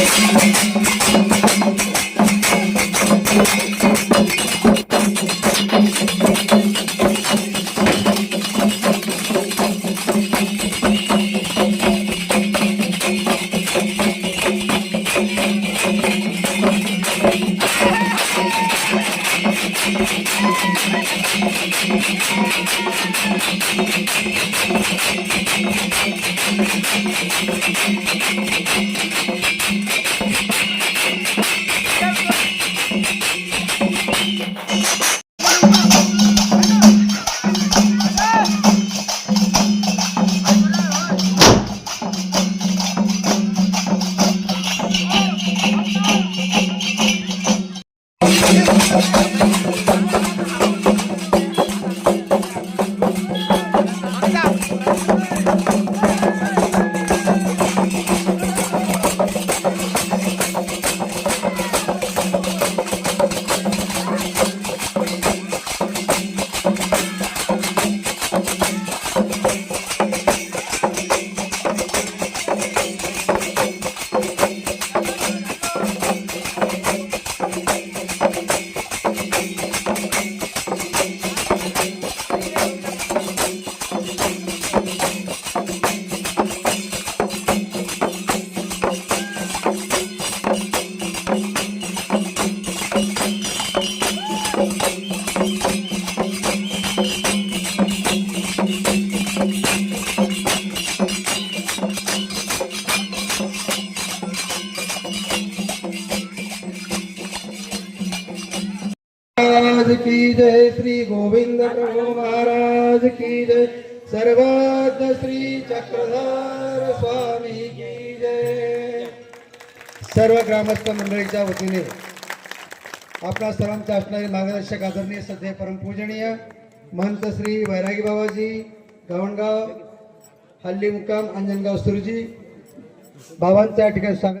महाराज सर्व मंडळीच्या वतीने. आपल्या सर्वांचे असणारे मार्गदर्शक आदरणीय सध्या परमपूजनीय महंत श्री वैरागी बाबाजी गावणगाव हल्ली मुक्काम अंजनगाव सुरजी बाबांच्या ठिकाणी स्वागत.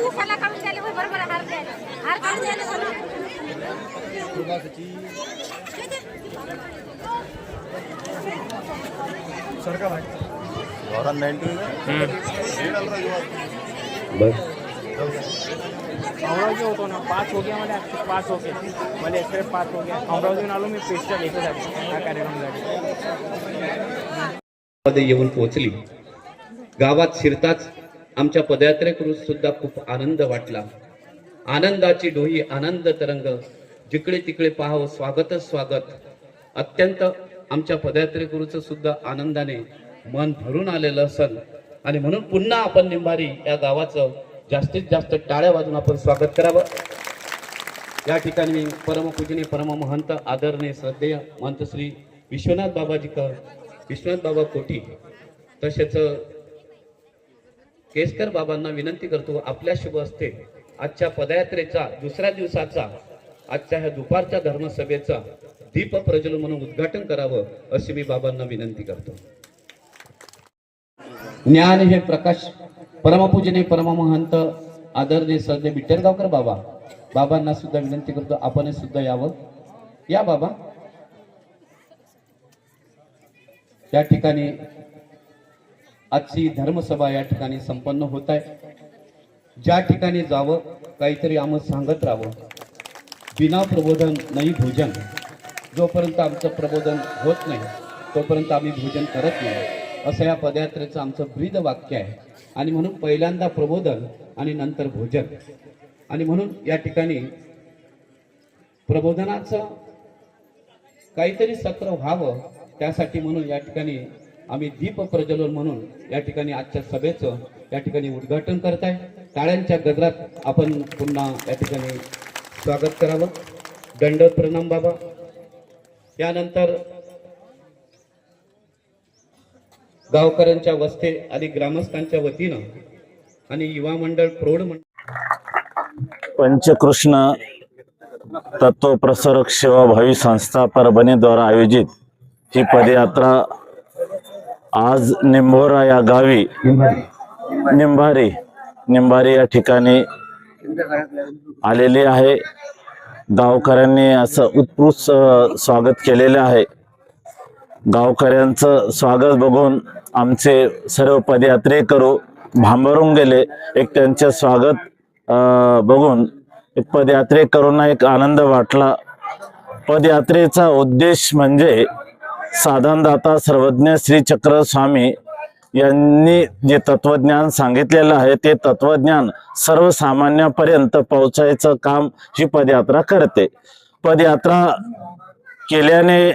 उसाला काढून द्यायला होय, बरोबर आहे, हार द्यायला. हार काढून द्यायला बरोबर. अमरावती होतो ना पाच हो गया मला पाच हो गया मला एक्सरे पाच हो गया अमरावतीहून आलो मी पेस्टल याच्यासाठी कार्यक्रमासाठी. मध्ये येऊन पोहोचली. गावात शिरताच आमच्या पदयात्रेकरून सुद्धा खूप आनंद वाटला. आनंदाची डोही आनंद तरंग जिकडे तिकडे पाहावं स्वागतच स्वागत. अत्यंत आमच्या पदयात्रेकरूचं सुद्धा आनंदाने मन भरून आलेलं असल आणि म्हणून पुन्हा आपण निंबारी या गावाचं जास्तीत जास्त टाळ्या वाजून आपण स्वागत करावं. या ठिकाणी मी परमपूजनीय परम महंत आदरणीय श्रद्धेय महंत श्री विश्वनाथ बाबाजी कर विश्वनाथ बाबा कोटी तसेच केसकर बाबांना विनंती करतो आपल्या शुभ असते आजच्या पदयात्रेचा दुसऱ्या दिवसाचा आजच्या ह्या दुपारच्या धर्मसभेचा दीप प्रज्वल म्हणून उद्घाटन करावं अशी मी बाबांना विनंती करतो. ज्ञान हे प्रकाश परमपूजने परममहंत आदरणीय सध्या बिटेरगावकर बाबा. बाबांना सुद्धा विनंती करतो आपण सुद्धा यावं. या बाबा. या ठिकाणी आजची धर्मसभा या ठिकाणी संपन्न होत आहे. ज्या ठिकाणी जावं काहीतरी आम्ही सांगत राहावं. बिना प्रबोधन नाही भोजन. जोपर्यंत आमचं प्रबोधन होत नाही तोपर्यंत आम्ही भोजन करत नाही. असं या पदयात्रेचं आमचं ब्रीद वाक्य आहे. आणि म्हणून पहिल्यांदा प्रबोधन आणि नंतर भोजन. आणि म्हणून या ठिकाणी प्रबोधनाचं काहीतरी सत्र व्हावं त्यासाठी म्हणून या ठिकाणी आम्ही दीप प्रज्वलन म्हणून या ठिकाणी आजच्या सभेचं या ठिकाणी उद्घाटन करत आहे टाळ्यांच्या गजरात आपण पुन्हा या ठिकाणी स्वागत करावं. दंड प्रणाम बाबा. यानंतर गावकऱ्यांच्या वस्ते आणि ग्रामस्थांच्या वतीनं आणि युवा मंडळ प्रौढ मंडळ पंचकृष्ण तत्व प्रसारक सेवा भावी संस्था परभणीद्वारा आयोजित ही पदयात्रा आज निंभोरा या गावी निंभारी निंभारी या ठिकाणी आलेली आहे. गावकऱ्यांनी असं उत्कृष्ट स्वागत केलेलं आहे. गावकऱ्यांचं स्वागत बघून आमचे सर्व पदयात्रेकरू भांबरून गेले. एक त्यांचे स्वागत बघून एक पदयात्रेकरूंना एक आनंद वाटला. पदयात्रेचा उद्देश म्हणजे साधनदाता सर्वज्ञ श्री चक्र स्वामी यांनी जे तत्वज्ञान सांगितलेलं आहे ते तत्वज्ञान सर्वसामान्यापर्यंत पोहोचायचं काम ही पदयात्रा करते. पदयात्रा केल्याने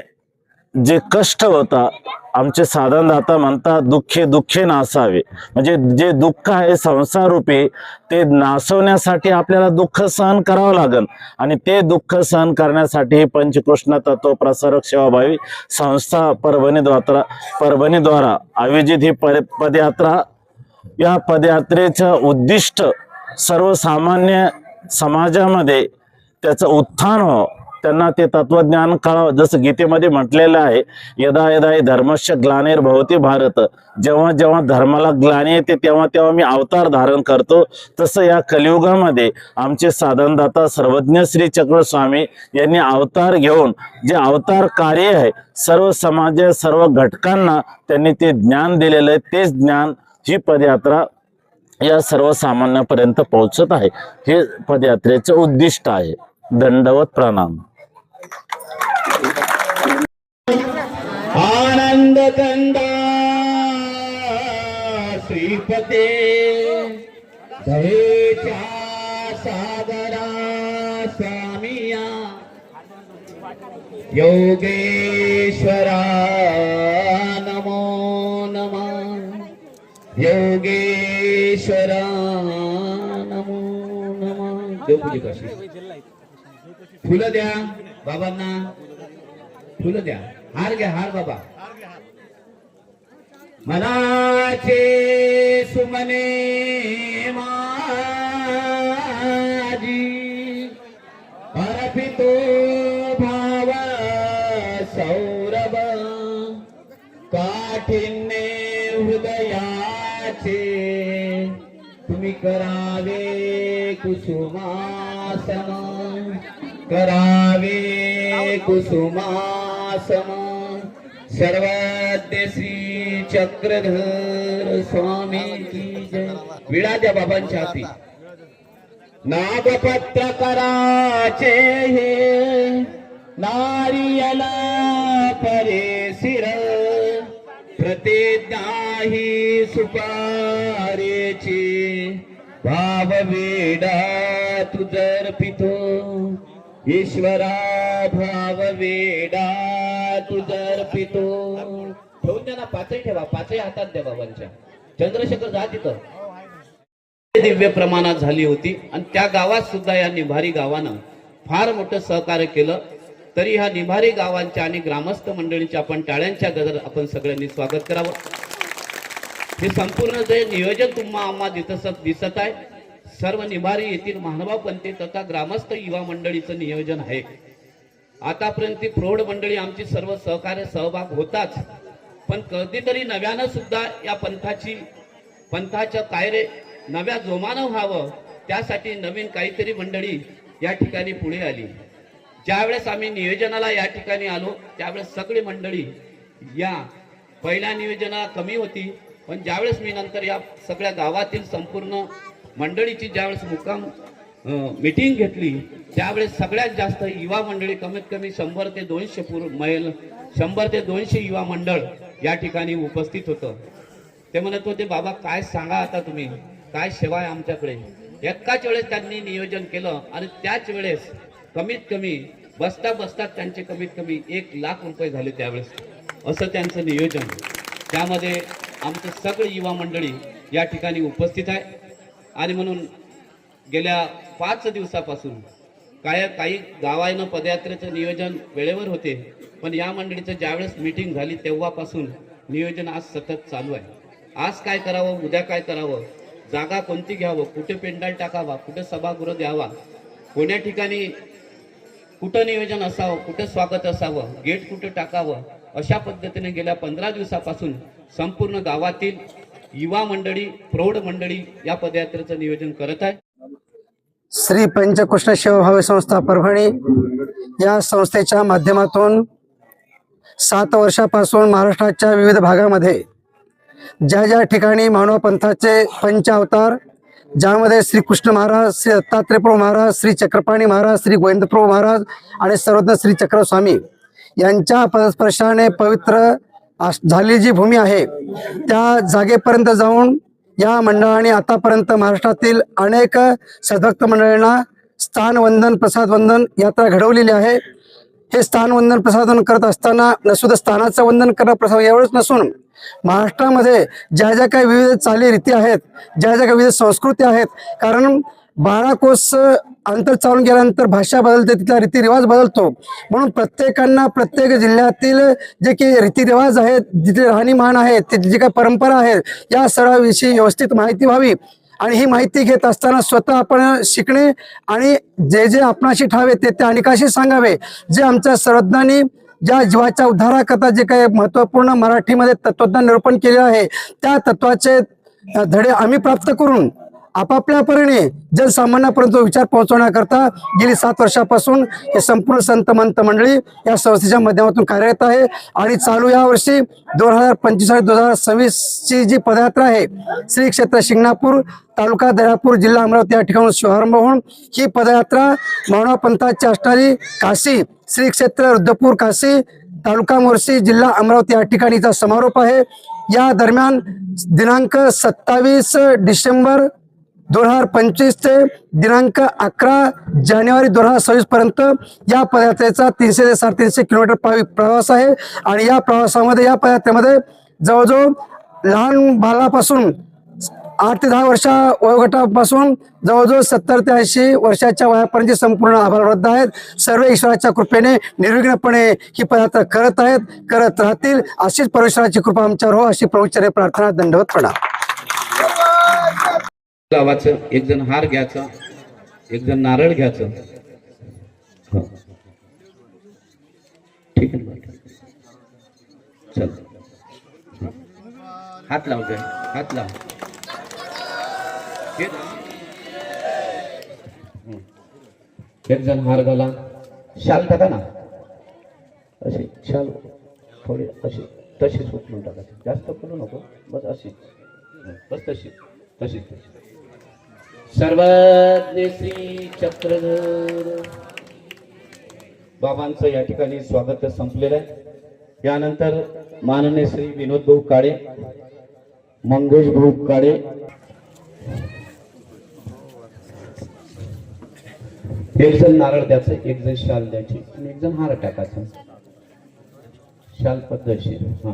जे कष्ट होता आमचे साधनदाता म्हणतात दुःखे दुःखे नासावे. म्हणजे जे दुःख आहे संसार रूपी ते नासवण्यासाठी आपल्याला दुःख सहन करावं लागेल. आणि ते दुःख सहन करण्यासाठी पंचकृष्ण तत्व प्रसारक सेवाभावी संस्था परभणीद्वारा परभणीद्वारा आयोजित ही पर पदयात्रा या पदयात्रेचं उद्दिष्ट सर्वसामान्य समाजामध्ये त्याचं उत्थान हो त्यांना ते तत्वज्ञान कळावं जसं गीतेमध्ये म्हटलेलं आहे यदा यदा हि धर्मस्य ग्लानिर्भवती भारत. जेव्हा जेव्हा धर्माला ग्लानी येते तेव्हा तेव्हा मी अवतार धारण करतो. तसं या कलियुगामध्ये आमचे साधनदाता सर्वज्ञ श्री चक्र स्वामी यांनी अवतार घेऊन जे अवतार कार्य आहे सर्व समाज सर्व घटकांना त्यांनी ते ज्ञान दिलेलं आहे. तेच ज्ञान ही पदयात्रा या सर्वसामान्यापर्यंत पोहोचत आहे. हे पदयात्रेचं उद्दिष्ट आहे. दंडवत प्रणाम. नंद कंदा श्रीपते दयेच्या सागरा स्वामिया योगेश्वरा नमो नमः योगेश्वरा नमो नमः. कशी फुलं द्या बाबांना. फुलं द्या. हार घ्या हार बाबा. मनाचे सुमने माझी परपितो भाव सौरभ काठिन्ये हृदयाचे तुम्ही करावे कुसुमासन करावे कुसुमासन सर्वदेशी श्री चक्रधर स्वामी की जय. बाबांच्या हाती. नागपत्र कराचे हे. नारियला परे सिर. प्रतिज्ञाही सुपारेची. भाव वेडा तुझर पितो ईश्वरा भाव वेडा तुझर पितो ठेवून द्या ना पाचही ठेवा पाचही हातात द्या बाबांच्या. चंद्रशेखर जा तिथं. दिव्य प्रमाणात झाली होती आणि त्या गावात सुद्धा या निभारी गावानं फार मोठं सहकार्य केलं. तरी ह्या निभारी गावांच्या आणि ग्रामस्थ मंडळींच्या आपण टाळ्यांच्या गजर आपण सगळ्यांनी स्वागत करावं. हे संपूर्ण जे नियोजन तुम्हा आम्हा दिसत दिसत आहे सर्व निभारी येथील महानुभाव तथा ग्रामस्थ युवा मंडळीचं नियोजन आहे. आतापर्यंत प्रौढ मंडळी आमची सर्व सहकार्य सहभाग होताच. पण कधीतरी नव्यानं सुद्धा या पंथाची पंथाचं कायरे नव्या जोमानं व्हावं त्यासाठी नवीन काहीतरी मंडळी या ठिकाणी पुढे आली. ज्यावेळेस आम्ही नियोजनाला या ठिकाणी आलो त्यावेळेस सगळी मंडळी या पहिल्या नियोजना कमी होती पण ज्यावेळेस मी नंतर या सगळ्या गावातील संपूर्ण मंडळीची ज्यावेळेस मुक्काम मीटिंग घेतली त्यावेळेस सगळ्यात जास्त युवा मंडळी कमीत कमी शंभर ते दोनशे पूर्व महिला शंभर ते दोनशे युवा मंडळ या ठिकाणी उपस्थित होतं. ते म्हणत होते बाबा काय सांगा आता तुम्ही? काय सेवा आहे आमच्याकडे? एकाच वेळेस त्यांनी नियोजन केलं आणि त्याच वेळेस कमीत कमी बसता बसता त्यांचे कमीत कमी एक लाख रुपये झाले त्यावेळेस. असं त्यांचं नियोजन. त्यामध्ये आमचं सगळी युवा मंडळी या ठिकाणी उपस्थित आहे. आणि म्हणून गेल्या पाच दिवसापासून काय काही गावानं पदयात्रेचं नियोजन वेळेवर होते. पण या मंडळीचं ज्यावेळेस मीटिंग झाली तेव्हापासून नियोजन आज सतत चालू आहे. आज काय करावं उद्या काय करावं जागा कोणती घ्यावं कुठे पेंडाल टाकावा कुठे सभागृह द्यावा कोण्या ठिकाणी कुठं नियोजन असावं कुठं स्वागत असावं गेट कुठं टाकावं अशा पद्धतीने गेल्या पंधरा दिवसापासून संपूर्ण गावातील युवा मंडळी प्रौढ मंडळी या पदयात्रेचं नियोजन करत आहे. श्री पंचकृष्ण शिवभावी संस्था परभणी या संस्थेच्या माध्यमातून सात वर्षापासून महाराष्ट्राच्या विविध भागामध्ये ज्या ज्या ठिकाणी मानव पंथाचे पंच अवतार ज्यामध्ये श्री कृष्ण महाराज श्री दत्तात्रेयप्रभू महाराज श्री चक्रपाणी महाराज श्री गोविंदप्रभू महाराज आणि सर्वज्ञ श्री चक्रस्वामी यांच्या पदस्पर्शाने पवित्र झालेली जी भूमी आहे त्या जागेपर्यंत जाऊन या मंडळाने आतापर्यंत महाराष्ट्रातील अनेक सद्भक्त मंडळींना स्थानवंदन प्रसादवंदन यात्रा घडवलेली आहे. हे स्थान वंदन प्रसादन करत असताना नसुद्धा स्थानाचं वंदन करणं प्रसाद एवढंच नसून महाराष्ट्रामध्ये ज्या ज्या काही विविध चालीरीती आहेत ज्या ज्या काही विविध संस्कृती आहेत कारण बारा कोस अंतर चालून गेल्यानंतर भाषा बदलते तिथला रीतिरिवाज बदलतो. म्हणून प्रत्येकांना प्रत्येक जिल्ह्यातील जे काही रीतिरिवाज आहेत जिथे राहणीमान आहेत तिथली जी काही परंपरा आहेत या सर्वाविषयी व्यवस्थित माहिती व्हावी. आणि ही माहिती घेत असताना स्वतः आपण शिकणे आणि जे जे आपणाशी ठावे ते ते अनेकाशी सांगावे. जे आमच्या सर्वज्ञांनी ज्या जीवाच्या उद्धाराकरता जे काही महत्त्वपूर्ण मराठीमध्ये तत्वज्ञान निरूपण केले आहे त्या तत्वाचे धडे आम्ही प्राप्त करून आपापल्या परीने जनसामान्यापर्यंत विचार पोहोचवण्याकरता गेली सात वर्षापासून हे संपूर्ण संत मंत मंडळी या संस्थेच्या माध्यमातून कार्यरत आहे. आणि चालू या वर्षी दोन हजार पंचवीस आणि दोन हजार सव्वीसची जी पदयात्रा आहे श्री क्षेत्र शिंगणापूर तालुका दर्यापूर जिल्हा अमरावती या ठिकाणी शुभारंभ होऊन ही पदयात्रा मानवा पंथाची असणारी काशी श्री क्षेत्र रुद्रपूर काशी तालुका मोर्शी जिल्हा अमरावती या ठिकाणीचा समारोप आहे. या दरम्यान दिनांक सत्तावीस डिसेंबर दोन हजार पंचवीस ते दिनांक अकरा जानेवारी दोन हजार सव्वीस पर्यंत या पदयात्रेचा तीनशे ते साडेतीनशे किलोमीटर प्रवास आहे. आणि या प्रवासामध्ये या पदयात्रेमध्ये जवळजवळ लहान बालापासून आठ ते दहा वर्षा वयोगटापासून जवळजवळ सत्तर ते ऐंशी वर्षाच्या वयापर्यंत संपूर्ण आभारवृद्ध आहेत. सर्व ईश्वराच्या कृपेने निर्विघ्नपणे ही पदयात्रा करत आहेत करत राहतील. अशीच परमेश्वराची कृपा आमच्यावर हो अशी प्रवचने प्रार्थना दंडवत प्रणाम. गावाचं एक जण हार घ्यायचा एक जण नारळ घ्यायचं. ठीक आहे ना चल. हात लाव काय हात लाव. एक जण. हार घाला. शाल टाका ना. अशी शाल थोडी अशी तशीच उठून टाकायची जास्त करू नको बस अशी. बस तशी तशीच तशी. सर्वज्ञ श्री चक्रधर. बाबांचं या ठिकाणी स्वागत संपलेलं आहे. यानंतर माननीय श्री विनोद भाऊ काळे मंगेश भाऊ काळे एक जण नारळ द्यायचं एक जण शाल द्यायची आणि एक जण हार टाकायचा. शाल पद्धतशीर हा.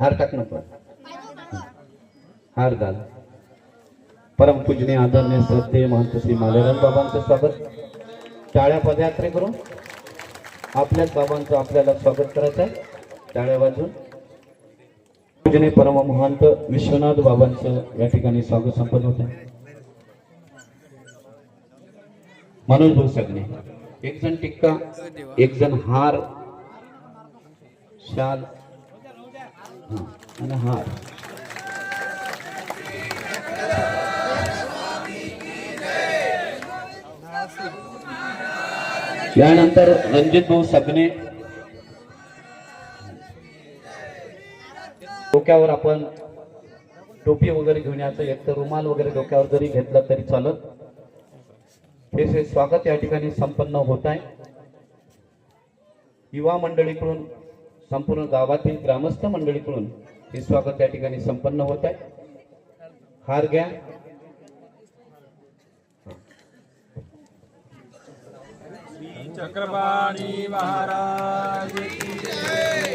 हार टाक पण. हार घाल. परमपूजनीय आदरणीय श्रद्धे महंत श्री मालेराम बाबांचं स्वागत. टाळ्या पदयात्रे करून आपल्याच बाबांचं आपल्याला स्वागत करायचं आहे. टाळ्या वाजून. पूजने परम महंत विश्वनाथ बाबांचं या ठिकाणी स्वागत संपन्न होत आहे मनोज भाऊ सगणे एक जण टिक्का एक जण हार. शाल. आणि हार. यानंतर रणजित भाऊ सबने डोक्यावर आपण टोपी वगैरे घेऊन यायचं. एक तर रुमाल वगैरे डोक्यावर जरी घेतला तरी चालत. हे स्वागत या ठिकाणी संपन्न होत आहे. युवा मंडळीकडून संपूर्ण गावातील ग्रामस्थ मंडळीकडून हे स्वागत या ठिकाणी संपन्न होत आहे. हार घ्या. चक्रपाणी महाराज की जय.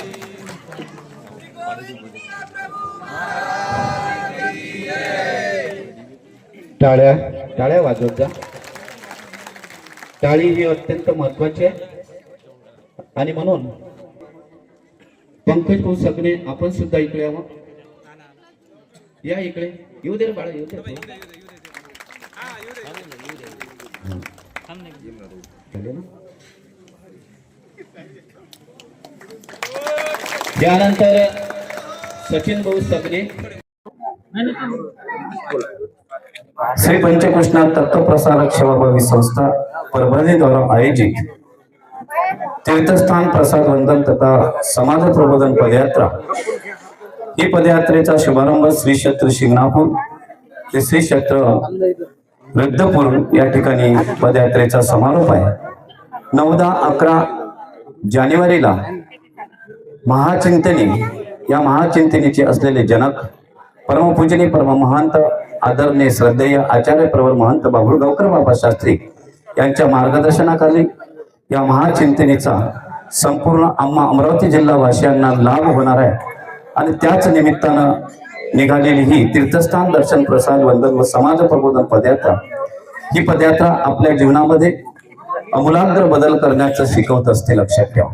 टाळ्या टाळ्या वाजवत जा. टाळी ही अत्यंत महत्वाची आहे. आणि म्हणून पंकज भाऊ सगळे आपण सुद्धा इकडे यावं. या इकडे. येऊ दे बाळा येऊ दे. ना? त्यानंतर सचिन भाऊ सगळे श्री पंचकृष्णा तत्वप्रसारक सेवाभावी संस्था परभणी द्वारा आयोजित तीर्थस्थान प्रसाद वंदन तथा समाज प्रबोधन पदयात्रा. ही पदयात्रेचा शुभारंभ श्री क्षेत्र शिंगणापूर ते श्री क्षेत्र वृद्धपूर या ठिकाणी पदयात्रेचा समारोप आहे. नऊ दहा अकरा जानेवारीला महाचिंतनी या महाचिंतनीचे असलेले जनक परमपूजनीय परममहंत आदरणीय श्रद्धेय आचार्य प्रवर महंत बाबुळगावकर बाबा शास्त्री यांच्या मार्गदर्शनाखाली या महाचिंतनेचा संपूर्ण आम्हा अमरावती जिल्हा वासियांना लाभ होणार आहे. आणि त्याच निमित्तानं निघालेली ही तीर्थस्थान दर्शन प्रसाद वंदन व समाज प्रबोधन पदयात्रा ही पदयात्रा आपल्या जीवनामध्ये अमूलाग्र बदल करण्याचं शिकवत असते लक्षात ठेवा.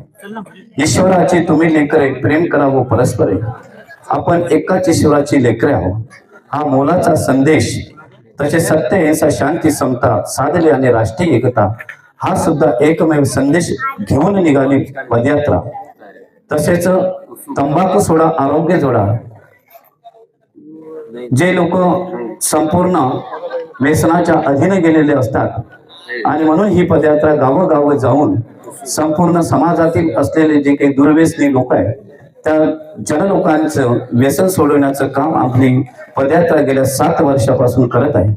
ईश्वराची तुम्ही लेकरे प्रेम करावं परस्परे आपण एकाच ईश्वराची लेकरे आहोत. हा मोलाचा संदेश तसे सत्य हिंसा शांती समता साधली आणि राष्ट्रीय एकता हा सुद्धा एकमेव संदेश घेऊन निघाली पदयात्रा. तसेच तंबाखू सोडा आरोग्य जोडा. जे लोक संपूर्ण व्यसनाच्या अधीन गेलेले असतात आणि म्हणून ही पदयात्रा गावोगाव जाऊन संपूर्ण समाजातील असलेले जे काही दुर्व्यसनी लोक आहेत त्या जनलोकांचं व्यसन सोडवण्याचं काम आपली पदयात्रा गेल्या सात वर्षापासून करत आहे.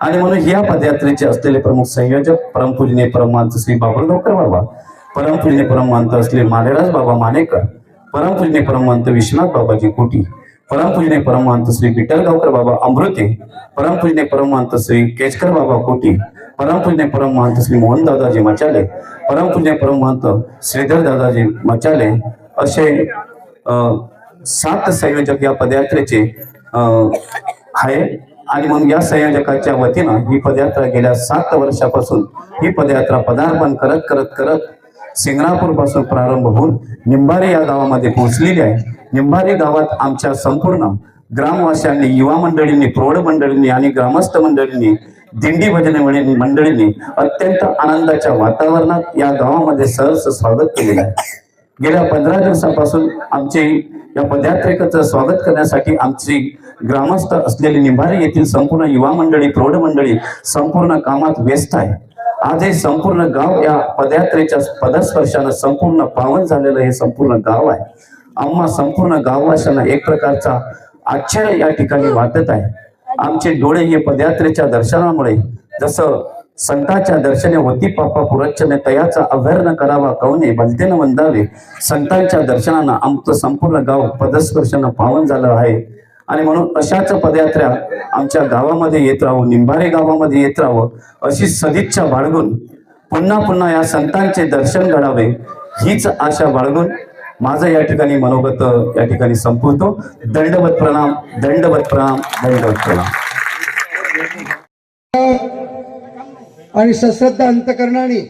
आणि म्हणून या पदयात्रेचे असलेले प्रमुख संयोजक परमपूजनीय परमहंत श्री बाबुळगावकर बाबा परमपूजनीय परमहंत असलेले मालेराज बाबा मानेकर परमपुजने परममंत विश्वनाथ बाबाजी कोटी परमपूजनीय परमहंत श्री विठ्ठलगावकर बाबा अमृते परमपूजनीय परमहंत श्री केचकर बाबा कोटी परमपुण्य परम महंत श्री मोहन दादाजी मचाले. परम महंत श्रीधर दादाजी मचाले. असे अं, सात संयोजक या पदयात्रेचे अं, आहे. आणि मग या संयोजकाच्या वतीनं ही पदयात्रा गेल्या सात वर्षापासून ही पदयात्रा पदार्पण करत करत करत सिंगणापूरपासून प्रारंभ होऊन निंबारे या गावामध्ये पोहोचलेली आहे. निंबारे गावात आमच्या संपूर्ण ग्रामवासियांनी युवा मंडळींनी प्रौढ मंडळींनी आणि ग्रामस्थ मंडळींनी दिंडी भजन मंडळींनी अत्यंत आनंदाच्या वातावरणात या गावामध्ये सहज स्वागत केलेलं आहे. गेल्या पंधरा दिवसापासून आमचे या पदयात्रेकरचं स्वागत करण्यासाठी आमची ग्रामस्थ असलेली निंभारे येथील संपूर्ण युवा मंडळी प्रौढ मंडळी संपूर्ण कामात व्यस्त आहे. आज हे संपूर्ण गाव या पदयात्रेच्या पदस्पर्शानं संपूर्ण पावन झालेलं हे संपूर्ण गाव आहे. आम्हा संपूर्ण गाववाशांना एक प्रकारचा आश्चर्य या ठिकाणी वाटत आहे. आमचे डोळे हे पदयात्रेच्या दर्शनामुळे जसं संतांच्या दर्शने होती पापा पुरच्छने तयाचा अभ्यर्न करावा कवने बलतेन वंदावे. संतांच्या दर्शनानं आमचं संपूर्ण गाव पदस्पर्शनं पावन झालं आहे. आणि म्हणून अशाच पदयात्रा आमच्या गावामध्ये येत राहू निंबारे गावामध्ये येत राहावं अशी सदिच्छा बाळगून पुन्हा पुन्हा या संतांचे दर्शन घडावे हीच आशा बाळगून माझं या ठिकाणी मनोगत या ठिकाणी संपवतो दंडवत प्रणाम दंडवत प्रणाम दंडवत प्रणाम. आणि सश्रद्धा अंतकरणाने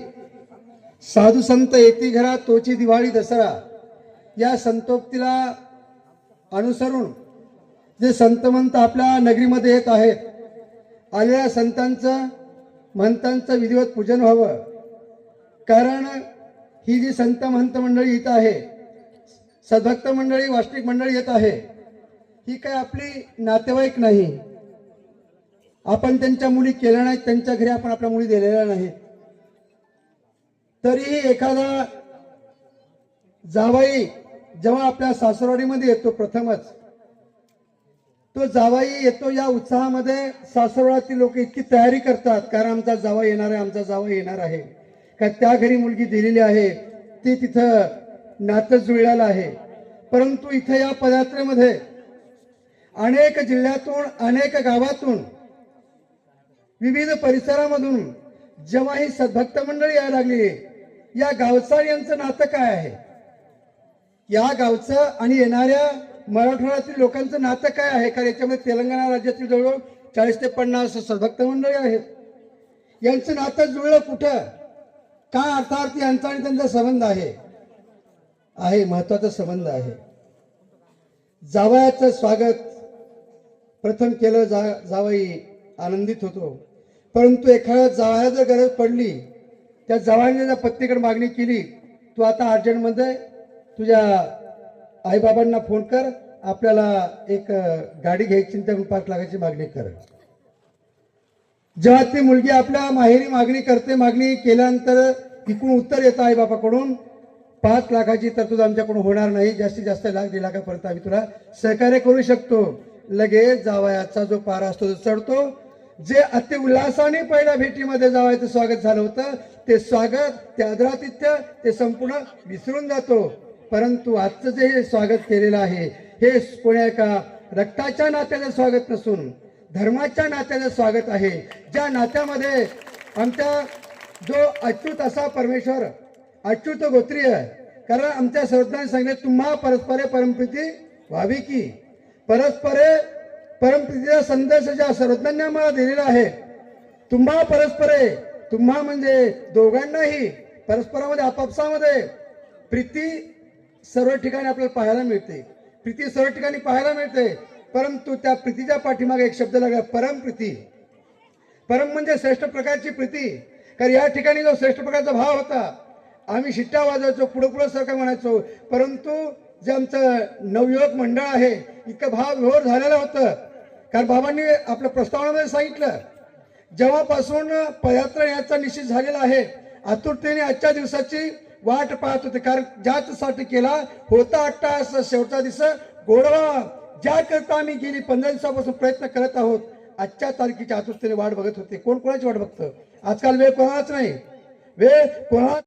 साधू संत येती घरा तोची दिवाळी दसरा. या संतोक्तीला अनुसरून जे संतमंत आपल्या नगरीमध्ये येत आहेत आलेल्या संतांचं महंतांचं विधिवत पूजन व्हावं. कारण ही जी संत महंत मंडळी इथं आहे सद्भक्त मंडळी वास्तविक मंडळी येत आहे. ही काय आपली नातेवाईक नाही. आपण त्यांच्या मुली केल्या नाहीत त्यांच्या घरी आपण आपल्या मुली दिलेल्या नाहीत. तरीही एखादा जावाई जेव्हा आपल्या सासरवाडीमध्ये येतो प्रथमच तो जावाई येतो या उत्साहामध्ये सासरवाडातील लोक इतकी तयारी करतात कारण आमचा जावा येणार आहे आमचा जावा येणार आहे. का त्या घरी मुलगी दिलेली आहे. ती तिथं नातं जुळलेलं आहे. परंतु इथं या पदयात्रेमध्ये अनेक जिल्ह्यातून अनेक गावातून विविध परिसरामधून जेव्हा ही सद्भक्त मंडळी यायला लागली या गावचा यांचं नातं काय आहे? या गावचं आणि येणाऱ्या मराठवाड्यातील लोकांचं नातं काय आहे? कारण याच्यामध्ये तेलंगणा राज्यातील जवळजवळ चाळीस ते पन्नास सद्भक्त मंडळी आहेत. यांचं नातं जुळलं कुठं? का अर्थार्थी यांचा आणि त्यांचा संबंध आहे? आहे महत्त्वाचा संबंध आहे. जावयाचं स्वागत प्रथम केलं जा जावई आनंदित होतो. परंतु एखाद्या जावया जर गरज पडली त्या जावयाने जर पत्नीकडे मागणी केली तू आता अर्जंटमध्ये तुझ्या आईबाबांना फोन कर आपल्याला एक गाडी घ्यायची त्या पाच लाखाची मागणी कर. जेव्हा ती मुलगी आपल्या माहेरी मागणी करते मागणी केल्यानंतर इकडून उत्तर येतं आईबाबाकडून पाच लाखाची तरतूद आमच्याकडून होणार नाही. जास्तीत जास्त लाख दीड लाखापर्यंत आम्ही तुला सहकार्य करू शकतो. लगेच जावयाचा जो पारा असतो तो चढतो. जे अति उल्हासाने पहिल्या भेटीमध्ये जावयाचं स्वागत झालं होतं ते स्वागत ते आदरातिथ्य ते संपूर्ण विसरून जातो. परंतु आजचं जे हे स्वागत केलेलं आहे हे कोण्या एका रक्ताच्या नात्याचं स्वागत नसून धर्माच्या नात्याचं स्वागत आहे. ज्या नात्यामध्ये आमच्या जो अच्युत असा परमेश्वर अच्युत गोत्रीय कारण आमच्या सर्वज्ञांनी सांगितले तुम्हा परस्परे परमप्रीती व्हावी की? परस्परे परमप्रीतीचा संदेश ज्या सर्वज्ञांनी आम्हाला दिलेला आहे तुम्हा परस्परे तुम्हा म्हणजे दोघांनाही परस्परामध्ये आपापसामध्ये प्रीती सर्व ठिकाणी आपल्याला पाहायला मिळते. प्रीती सर्व ठिकाणी पाहायला मिळते. परंतु त्या प्रीतीच्या पाठीमागे एक शब्द लागला परमप्रीती. परम म्हणजे श्रेष्ठ प्रकारची प्रीती. कारण या ठिकाणी जो श्रेष्ठ प्रकारचा भाव होता आम्ही शिट्ट्या वाजवायचो पुढं पुढं सारखं म्हणायचो. परंतु जे आमचं नवयुवक मंडळ आहे इतकं भाव विहोर झालेलं होतं. कारण बाबांनी आपल्या प्रस्तावनामध्ये सांगितलं जेव्हापासून पदयात्रा याचा निश्चित झालेला आहे आतुरतेने आजच्या दिवसाची वाट पाहत होते. कारण ज्यासाठी केला होता अट्टास शेवटचा दिवस गोडवा. ज्या करता आम्ही गेली पंधरा दिवसापासून प्रयत्न करत आहोत आजच्या तारखेच्या आतुरतेने वाट बघत होते. कोण कोणाची वाट बघतं? आजकाल वेळ कोणालाच नाही. वेळ कोणा